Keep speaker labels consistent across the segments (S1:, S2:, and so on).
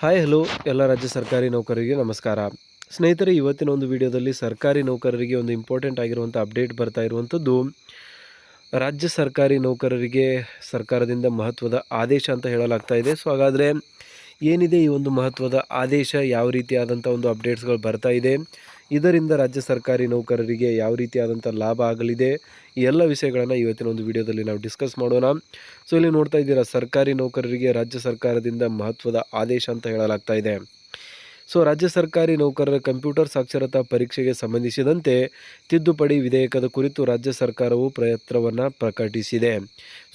S1: Hi hello ಎಲ್ಲ ರಾಜ್ಯ ಸರ್ಕಾರಿ ನೌಕರರಿಗೆ ನಮಸ್ಕಾರ. ಸ್ನೇಹಿತರೆ, ಇವತ್ತಿನ ಒಂದು ವಿಡಿಯೋದಲ್ಲಿ ಸರ್ಕಾರಿ ನೌಕರರಿಗೆ ಒಂದು ಇಂಪಾರ್ಟೆಂಟ್ ಆಗಿರುವಂಥ ಅಪ್ಡೇಟ್ ಬರ್ತಾ ಇರುವಂಥದ್ದು ರಾಜ್ಯ ಸರ್ಕಾರಿ ನೌಕರರಿಗೆ ಸರ್ಕಾರದಿಂದ ಮಹತ್ವದ ಆದೇಶ ಅಂತ ಹೇಳಲಾಗ್ತಾ ಇದೆ. ಸೊ ಹಾಗಾದರೆ ಏನಿದೆ ಈ ಒಂದು ಮಹತ್ವದ ಆದೇಶ? ಯಾವ ರೀತಿಯಾದಂಥ ಒಂದು ಅಪ್ಡೇಟ್ಸ್ಗಳು ಬರ್ತಾ ಇದೆ? ಇದರಿಂದ ರಾಜ್ಯ ಸರ್ಕಾರಿ ನೌಕರರಿಗೆ ಯಾವ ರೀತಿಯಾದಂಥ ಲಾಭ ಆಗಲಿದೆ? ಈ ಎಲ್ಲ ವಿಷಯಗಳನ್ನು ಇವತ್ತಿನ ಒಂದು ವಿಡಿಯೋದಲ್ಲಿ ನಾವು ಡಿಸ್ಕಸ್ ಮಾಡೋಣ. ಸೊ ಇಲ್ಲಿ ನೋಡ್ತಾ ಇದ್ದೀರಾ, ಸರ್ಕಾರಿ ನೌಕರರಿಗೆ ರಾಜ್ಯ ಸರ್ಕಾರದಿಂದ ಮಹತ್ವದ ಆದೇಶ ಅಂತ ಹೇಳಲಾಗ್ತಾ ಇದೆ. ಸೊ ರಾಜ್ಯ ಸರ್ಕಾರಿ ನೌಕರರ ಕಂಪ್ಯೂಟರ್ ಸಾಕ್ಷರತಾ ಪರೀಕ್ಷೆಗೆ ಸಂಬಂಧಿಸಿದಂತೆ ತಿದ್ದುಪಡಿ ವಿಧೇಯಕದ ಕುರಿತು ರಾಜ್ಯ ಸರ್ಕಾರವು ಪ್ರಯತ್ನವನ್ನು ಪ್ರಕಟಿಸಿದೆ.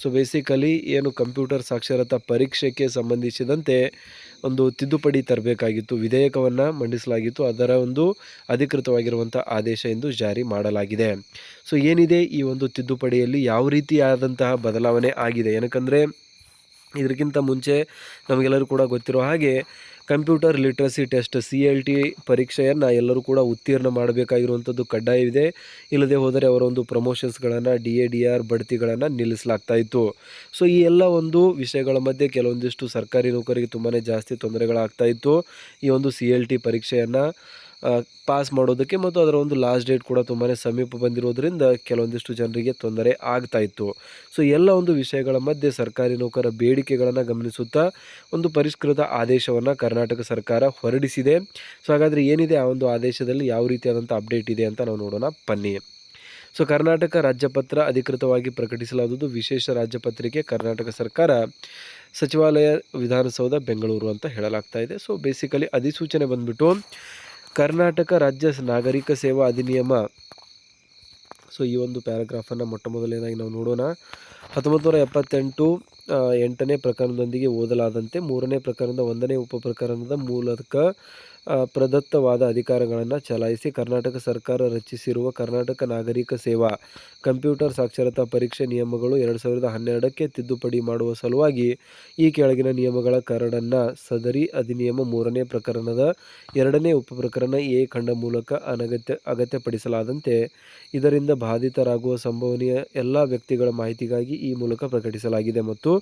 S1: ಸೊ ಬೇಸಿಕಲಿ ಏನು ಕಂಪ್ಯೂಟರ್ ಸಾಕ್ಷರತಾ ಪರೀಕ್ಷೆಗೆ ಸಂಬಂಧಿಸಿದಂತೆ ಒಂದು ತಿದ್ದುಪಡಿ ತರಬೇಕಾಗಿತ್ತು, ವಿಧೇಯಕವನ್ನು ಮಂಡಿಸಲಾಗಿತ್ತು, ಅದರ ಒಂದು ಅಧಿಕೃತವಾಗಿರುವಂಥ ಆದೇಶ ಎಂದು ಜಾರಿ ಮಾಡಲಾಗಿದೆ. ಸೊ ಏನಿದೆ ಈ ಒಂದು ತಿದ್ದುಪಡಿಯಲ್ಲಿ ಯಾವ ರೀತಿಯಾದಂತಹ ಬದಲಾವಣೆ ಆಗಿದೆ? ಏನಕ್ಕಂದರೆ ಇದಕ್ಕಿಂತ ಮುಂಚೆ ನಮಗೆಲ್ಲರೂ ಕೂಡ ಗೊತ್ತಿರೋ ಹಾಗೆ computer literacy test, C L T ಪರೀಕ್ಷೆಯನ್ನು ಎಲ್ಲರೂ ಕೂಡ ಉತ್ತೀರ್ಣ ಮಾಡಬೇಕಾಗಿರುವಂಥದ್ದು ಕಡ್ಡಾಯವಿದೆ. ಇಲ್ಲದೆ ಹೋದರೆ ಅವರೊಂದು ಪ್ರಮೋಷನ್ಸ್ಗಳನ್ನು, ಡಿ ಎ, ಡಿ ಆರ್ ಬಡ್ತಿಗಳನ್ನು ನಿಲ್ಲಿಸಲಾಗ್ತಾ ಇತ್ತು. ಸೊ, ಈ ಎಲ್ಲ ಒಂದು ವಿಷಯಗಳ ಮಧ್ಯೆ ಕೆಲವೊಂದಿಷ್ಟು ಸರ್ಕಾರಿ ನೌಕರಿಗೆ ತುಂಬಾ ಜಾಸ್ತಿ ತೊಂದರೆಗಳಾಗ್ತಾ ಇತ್ತು. ಈ ಒಂದು ಸಿ ಎಲ್ ಟಿ ಪರೀಕ್ಷೆಯನ್ನು ಪಾಸ್ ಮಾಡೋದಕ್ಕೆ ಮತ್ತು ಅದರ ಒಂದು ಲಾಸ್ಟ್ ಡೇಟ್ ಕೂಡ ತುಂಬಾ ಸಮೀಪ ಬಂದಿರೋದ್ರಿಂದ ಕೆಲವೊಂದಿಷ್ಟು ಜನರಿಗೆ ತೊಂದರೆ ಆಗ್ತಾ ಇತ್ತು. ಸೊ ಎಲ್ಲ ಒಂದು ವಿಷಯಗಳ ಮಧ್ಯೆ ಸರ್ಕಾರಿ ನೌಕರ ಬೇಡಿಕೆಗಳನ್ನು ಗಮನಿಸುತ್ತಾ ಒಂದು ಪರಿಷ್ಕೃತ ಆದೇಶವನ್ನು ಕರ್ನಾಟಕ ಸರ್ಕಾರ ಹೊರಡಿಸಿದೆ. ಸೊ ಹಾಗಾದರೆ ಏನಿದೆ? ಆ ಒಂದು ಆದೇಶದಲ್ಲಿ ಯಾವ ರೀತಿಯಾದಂಥ ಅಪ್ಡೇಟ್ ಇದೆ ಅಂತ ನಾವು ನೋಡೋಣ. ಬನ್ನಿ. ಸೊ ಕರ್ನಾಟಕ ರಾಜ್ಯಪತ್ರ ಅಧಿಕೃತವಾಗಿ ಪ್ರಕಟಿಸಲಾದದ್ದು ವಿಶೇಷ ರಾಜ್ಯಪತ್ರಿಕೆ ಕರ್ನಾಟಕ ಸರ್ಕಾರ, ಸಚಿವಾಲಯ ವಿಧಾನಸೌಧ, ಬೆಂಗಳೂರು ಅಂತ ಹೇಳಲಾಗ್ತಾ ಇದೆ. ಸೊ ಬೇಸಿಕಲಿ ಅಧಿಸೂಚನೆ ಬಂದ್ಬಿಟ್ಟು ಕರ್ನಾಟಕ ರಾಜ್ಯ ನಾಗರಿಕ ಸೇವಾ ಅಧಿನಿಯಮ. ಸೊ ಈ ಒಂದು ಪ್ಯಾರಾಗ್ರಾಫನ್ನು ಮೊಟ್ಟ ಮೊದಲನೇದಾಗಿ ನಾವು ನೋಡೋಣ. ಹತ್ತೊಂಬತ್ತು ನೂರ ಎಪ್ಪತ್ತೆಂಟು ಎಂಟನೇ ಪ್ರಕರಣದೊಂದಿಗೆ ಓದಲಾದಂತೆ ಮೂರನೇ ಪ್ರಕರಣದ ಒಂದನೇ ಉಪ ಪ್ರಕರಣದ ಮೂಲಕ ಪ್ರದತ್ತವಾದ ಅಧಿಕಾರಗಳನ್ನು ಚಲಾಯಿಸಿ ಕರ್ನಾಟಕ ಸರ್ಕಾರ ರಚಿಸಿರುವ ಕರ್ನಾಟಕ ನಾಗರಿಕ ಸೇವಾ, ಕಂಪ್ಯೂಟರ್ ಸಾಕ್ಷರತಾ ಪರೀಕ್ಷೆ ನಿಯಮಗಳು ಎರಡು ಸಾವಿರದ ಹನ್ನೆರಡಕ್ಕೆ ತಿದ್ದುಪಡಿ ಮಾಡುವ ಸಲುವಾಗಿ ಈ ಕೆಳಗಿನ ನಿಯಮಗಳ ಕರಡನ್ನು ಸದರಿ ಅಧಿನಿಯಮ ಮೂರನೇ ಪ್ರಕರಣದ ಎರಡನೇ ಉಪಪ್ರಕರಣ ಎ ಖಂಡ ಮೂಲಕ ಅನಗತ್ಯ, ಅಗತ್ಯಪಡಿಸಲಾದಂತೆ ಇದರಿಂದ ಬಾಧಿತರಾಗುವ ಸಂಭವನೀಯ ಎಲ್ಲ ವ್ಯಕ್ತಿಗಳ ಮಾಹಿತಿಗಾಗಿ ಈ ಮೂಲಕ ಪ್ರಕಟಿಸಲಾಗಿದೆ ಮತ್ತು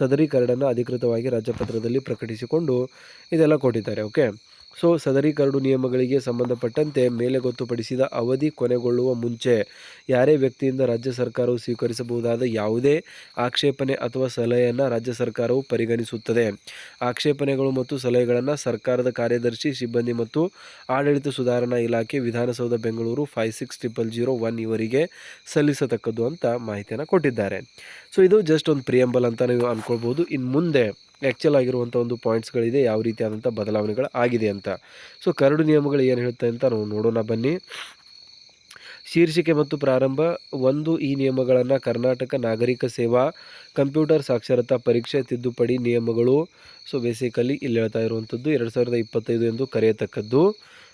S1: ಸದರಿ ಕರಡನ್ನು ಅಧಿಕೃತವಾಗಿ ರಾಜ್ಯಪತ್ರದಲ್ಲಿ ಪ್ರಕಟಿಸಿಕೊಂಡು ಇದೆಲ್ಲ ಕೊಟ್ಟಿದ್ದಾರೆ, ಓಕೆ? ಸೊ ಸದರಿ ಕರಡು ನಿಯಮಗಳಿಗೆ ಸಂಬಂಧಪಟ್ಟಂತೆ ಮೇಲೆ ಗೊತ್ತುಪಡಿಸಿದ ಅವಧಿ ಕೊನೆಗೊಳ್ಳುವ ಮುಂಚೆ ಯಾರೇ ವ್ಯಕ್ತಿಯಿಂದ ರಾಜ್ಯ ಸರ್ಕಾರವು ಸ್ವೀಕರಿಸಬಹುದಾದ ಯಾವುದೇ ಆಕ್ಷೇಪಣೆ ಅಥವಾ ಸಲಹೆಯನ್ನು ರಾಜ್ಯ ಸರ್ಕಾರವು ಪರಿಗಣಿಸುತ್ತದೆ. ಆಕ್ಷೇಪಣೆಗಳು ಮತ್ತು ಸಲಹೆಗಳನ್ನು ಸರ್ಕಾರದ ಕಾರ್ಯದರ್ಶಿ, ಸಿಬ್ಬಂದಿ ಮತ್ತು ಆಡಳಿತ ಸುಧಾರಣಾ ಇಲಾಖೆ, Vidhana Soudha, Bengaluru five six triple zero one ಇವರಿಗೆ ಸಲ್ಲಿಸತಕ್ಕದ್ದು ಅಂತ ಮಾಹಿತಿಯನ್ನು ಕೊಟ್ಟಿದ್ದಾರೆ. ಸೊ ಇದು ಜಸ್ಟ್ ಒಂದು ಪ್ರಿಯಂಬಲ್ ಅಂತ ನೀವು ಅಂದ್ಕೊಳ್ಬೋದು ಇನ್ನು ಮುಂದೆ ಆ್ಯಕ್ಚುಲ್ ಆಗಿರುವಂಥ ಒಂದು ಪಾಯಿಂಟ್ಸ್ಗಳಿದೆ ಯಾವ ರೀತಿಯಾದಂಥ ಬದಲಾವಣೆಗಳು ಆಗಿದೆ ಅಂತ. ಸೊ ಕರಡು ನಿಯಮಗಳು ಏನು ಹೇಳುತ್ತೆ ಅಂತ ನಾವು ನೋಡೋಣ ಬನ್ನಿ. ಶೀರ್ಷಿಕೆ ಮತ್ತು ಪ್ರಾರಂಭ, ಒಂದು, ಈ ನಿಯಮಗಳನ್ನು ಕರ್ನಾಟಕ ನಾಗರಿಕ ಸೇವಾ, ಕಂಪ್ಯೂಟರ್ ಸಾಕ್ಷರತಾ ಪರೀಕ್ಷೆ, ತಿದ್ದುಪಡಿ ನಿಯಮಗಳು. ಸೊ ಬೇಸಿಕಲಿ ಇಲ್ಲಿ ಹೇಳ್ತಾ ಇರುವಂಥದ್ದು ಎರಡು ಸಾವಿರದ ಇಪ್ಪತ್ತೈದು ಎಂದು ಕರೆಯತಕ್ಕದ್ದು.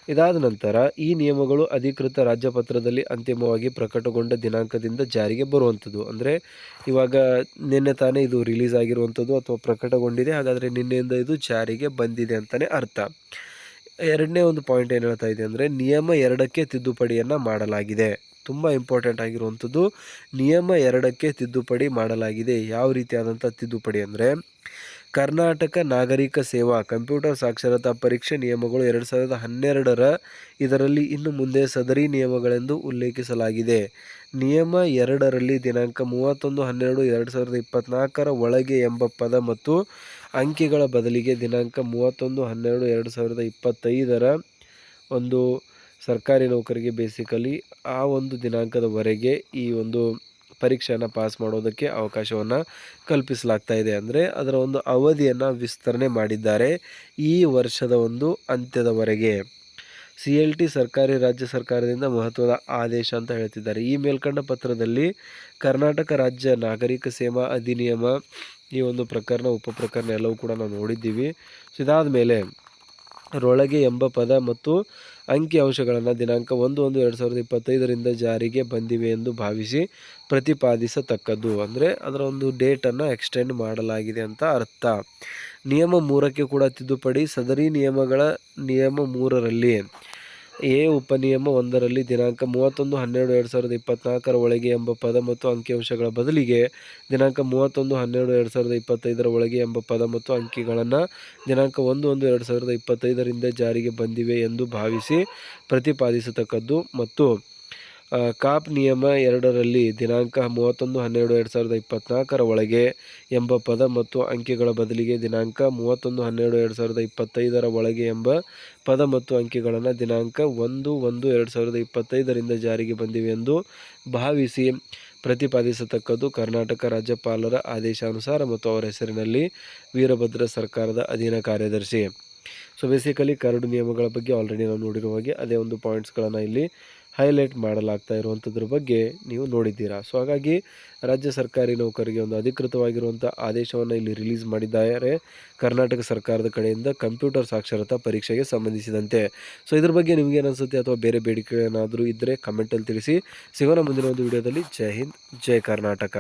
S1: ಇದಾದ ನಂತರ ಈ ನಿಯಮಗಳು ಅಧಿಕೃತ ರಾಜ್ಯಪತ್ರದಲ್ಲಿ ಅಂತಿಮವಾಗಿ ಪ್ರಕಟಗೊಂಡ ದಿನಾಂಕದಿಂದ ಜಾರಿಗೆ ಬರುವಂಥದ್ದು. ಅಂದರೆ ಇವಾಗ ನಿನ್ನೆ ತಾನೇ ಇದು ರಿಲೀಸ್ ಆಗಿರುವಂಥದ್ದು ಅಥವಾ ಪ್ರಕಟಗೊಂಡಿದೆ, ಹಾಗಾದರೆ ನಿನ್ನೆಯಿಂದ ಇದು ಜಾರಿಗೆ ಬಂದಿದೆ ಅಂತಲೇ ಅರ್ಥ. ಎರಡನೇ ಒಂದು ಪಾಯಿಂಟ್ ಏನು ಹೇಳ್ತಾ ಇದೆ ಅಂದರೆ ನಿಯಮ ಎರಡಕ್ಕೆ ತಿದ್ದುಪಡಿಯನ್ನು ಮಾಡಲಾಗಿದೆ. ತುಂಬ ಇಂಪಾರ್ಟೆಂಟ್ ಆಗಿರುವಂಥದ್ದು. ನಿಯಮ ಎರಡಕ್ಕೆ ತಿದ್ದುಪಡಿ ಮಾಡಲಾಗಿದೆ. ಯಾವ ರೀತಿಯಾದಂಥ ತಿದ್ದುಪಡಿ ಅಂದರೆ ಕರ್ನಾಟಕ ನಾಗರಿಕ ಸೇವಾ, ಕಂಪ್ಯೂಟರ್ ಸಾಕ್ಷರತಾ ಪರೀಕ್ಷೆ ನಿಯಮಗಳು ಎರಡು ಸಾವಿರದ ಹನ್ನೆರಡರ ಇದರಲ್ಲಿ ಇನ್ನು ಮುಂದೆ ಸದರಿ ನಿಯಮಗಳೆಂದು ಉಲ್ಲೇಖಿಸಲಾಗಿದೆ. ನಿಯಮ ಎರಡರಲ್ಲಿ ದಿನಾಂಕ ಮೂವತ್ತೊಂದು ಹನ್ನೆರಡು ಎರಡು ಸಾವಿರದ ಇಪ್ಪತ್ತ್ನಾಲ್ಕರ ಒಳಗೆ ಎಂಬ ಪದ ಮತ್ತು ಅಂಕಿಗಳ ಬದಲಿಗೆ ದಿನಾಂಕ ಮೂವತ್ತೊಂದು ಹನ್ನೆರಡು ಎರಡು ಸಾವಿರದ ಇಪ್ಪತ್ತೈದರ ಒಂದು ಸರ್ಕಾರಿ ನೌಕರಿಗೆ ಬೇಸಿಕಲಿ ಆ ಒಂದು ದಿನಾಂಕದವರೆಗೆ ಈ ಒಂದು ಪರೀಕ್ಷೆಯನ್ನು ಪಾಸ್ ಮಾಡೋದಕ್ಕೆ ಅವಕಾಶವನ್ನು ಕಲ್ಪಿಸಲಾಗ್ತಾ ಇದೆ. ಅಂದರೆ ಅದರ ಒಂದು ಅವಧಿಯನ್ನು ವಿಸ್ತರಣೆ ಮಾಡಿದ್ದಾರೆ ಈ ವರ್ಷದ ಒಂದು ಅಂತ್ಯದವರೆಗೆ. ಸಿ ಎಲ್ ಟಿ ಸರ್ಕಾರಿ, ರಾಜ್ಯ ಸರ್ಕಾರದಿಂದ ಮಹತ್ವದ ಆದೇಶ ಅಂತ ಹೇಳ್ತಿದ್ದಾರೆ. ಈ ಮೇಲ್ಕಂಡ ಪತ್ರದಲ್ಲಿ ಕರ್ನಾಟಕ ರಾಜ್ಯ ನಾಗರಿಕ ಸೇವಾ ಅಧಿನಿಯಮ ಈ ಒಂದು ಪ್ರಕರಣ, ಉಪ ಪ್ರಕರಣ ಎಲ್ಲವೂ ಕೂಡ ನಾವು ನೋಡಿದ್ದೀವಿ. ಸೊ ಇದಾದ ಮೇಲೆ ರೊಳಗೆ ಎಂಬ ಪದ ಮತ್ತು ಅಂಕಿ ಅಂಶಗಳನ್ನು ದಿನಾಂಕ ಒಂದು ಒಂದು ಎರಡು ಸಾವಿರದ ಇಪ್ಪತ್ತೈದರಿಂದ ಜಾರಿಗೆ ಬಂದಿವೆ ಎಂದು ಭಾವಿಸಿ ಪ್ರತಿಪಾದಿಸತಕ್ಕದ್ದು. ಅಂದರೆ ಅದರ ಒಂದು ಡೇಟನ್ನು ಎಕ್ಸ್ಟೆಂಡ್ ಮಾಡಲಾಗಿದೆ ಅಂತ ಅರ್ಥ. ನಿಯಮ ಮೂರಕ್ಕೆ ಕೂಡ ತಿದ್ದುಪಡಿ, ಸದರಿ ನಿಯಮಗಳ ನಿಯಮ ಮೂರರಲ್ಲಿ ಎ ಉಪನಿಯಮ ಒಂದರಲ್ಲಿ ದಿನಾಂಕ ಮೂವತ್ತೊಂದು, ಹನ್ನೆರಡು, ಎರಡು ಸಾವಿರದ ಇಪ್ಪತ್ನಾಲ್ಕರ ಒಳಗೆ ಎಂಬ ಪದ ಮತ್ತು ಅಂಕಿಅಂಶಗಳ ಬದಲಿಗೆ ದಿನಾಂಕ ಮೂವತ್ತೊಂದು, ಹನ್ನೆರಡು, ಎರಡು ಸಾವಿರದ ಇಪ್ಪತ್ತೈದರ ಒಳಗೆ ಎಂಬ ಪದ ಮತ್ತು ಅಂಕಿಗಳನ್ನು ದಿನಾಂಕ ಒಂದು ಒಂದು, ಎರಡು ಸಾವಿರದ ಇಪ್ಪತ್ತೈದರಿಂದ ಜಾರಿಗೆ ಬಂದಿವೆ ಎಂದು ಭಾವಿಸಿ ಪ್ರತಿಪಾದಿಸತಕ್ಕದ್ದು. ಮತ್ತು ಕಾಪ್ ನಿಯಮ ಎರಡರಲ್ಲಿ ದಿನಾಂಕ ಮೂವತ್ತೊಂದು, ಹನ್ನೆರಡು, ಎರಡು ಸಾವಿರದ ಇಪ್ಪತ್ತ್ನಾಲ್ಕರ ಒಳಗೆ ಎಂಬ ಪದ ಮತ್ತು ಅಂಕಿಗಳ ಬದಲಿಗೆ ದಿನಾಂಕ ಮೂವತ್ತೊಂದು, ಹನ್ನೆರಡು, ಎರಡು ಸಾವಿರದ ಇಪ್ಪತ್ತೈದರ ಒಳಗೆ ಎಂಬ ಪದ ಮತ್ತು ಅಂಕಿಗಳನ್ನು ದಿನಾಂಕ ಒಂದು ಒಂದು, ಎರಡು ಸಾವಿರದ ಇಪ್ಪತ್ತೈದರಿಂದ ಜಾರಿಗೆ ಬಂದಿವೆ ಎಂದು ಭಾವಿಸಿ ಪ್ರತಿಪಾದಿಸತಕ್ಕದ್ದು ಕರ್ನಾಟಕ ರಾಜ್ಯಪಾಲರ ಆದೇಶಾನುಸಾರ ಮತ್ತು ಅವರ ಹೆಸರಿನಲ್ಲಿ ವೀರಭದ್ರ ಸರ್ಕಾರದ ಅಧೀನ ಕಾರ್ಯದರ್ಶಿ. ಸೊ ಬೇಸಿಕಲಿ ಕರಡು ನಿಯಮಗಳ ಬಗ್ಗೆ ಆಲ್ರೆಡಿ ನಾವು ನೋಡಿರುವ ಹಾಗೆ ಅದೇ ಒಂದು ಪಾಯಿಂಟ್ಸ್ಗಳನ್ನು ಇಲ್ಲಿ ಹೈಲೈಟ್ ಮಾಡಲಾಗ್ತಾ ಇರುವಂಥದ್ರ ಬಗ್ಗೆ ನೀವು ನೋಡಿದ್ದೀರಾ. ಸೊ ಹಾಗಾಗಿ ರಾಜ್ಯ ಸರ್ಕಾರಿ ನೌಕರಿಗೆ ಒಂದು ಅಧಿಕೃತವಾಗಿರುವಂಥ ಆದೇಶವನ್ನು ಇಲ್ಲಿ ರಿಲೀಸ್ ಮಾಡಿದ್ದಾರೆ. ಕರ್ನಾಟಕ ಸರ್ಕಾರದ ಕಡೆಯಿಂದ ಕಂಪ್ಯೂಟರ್ ಸಾಕ್ಷರತಾ ಪರೀಕ್ಷೆಗೆ ಸಂಬಂಧಿಸಿದಂತೆ. ಸೊ ಇದ್ರ ಬಗ್ಗೆ ನಿಮಗೆ ಅಥವಾ ಬೇರೆ ಬೇಡಿಕೆ ಏನಾದರೂ ಇದ್ದರೆ ಕಮೆಂಟಲ್ಲಿ ತಿಳಿಸಿ. ಸಿಗೋಣ ಮುಂದಿನ ಒಂದು ವಿಡಿಯೋದಲ್ಲಿ ಜೈ ಹಿಂದ್, ಜೈ ಕರ್ನಾಟಕ.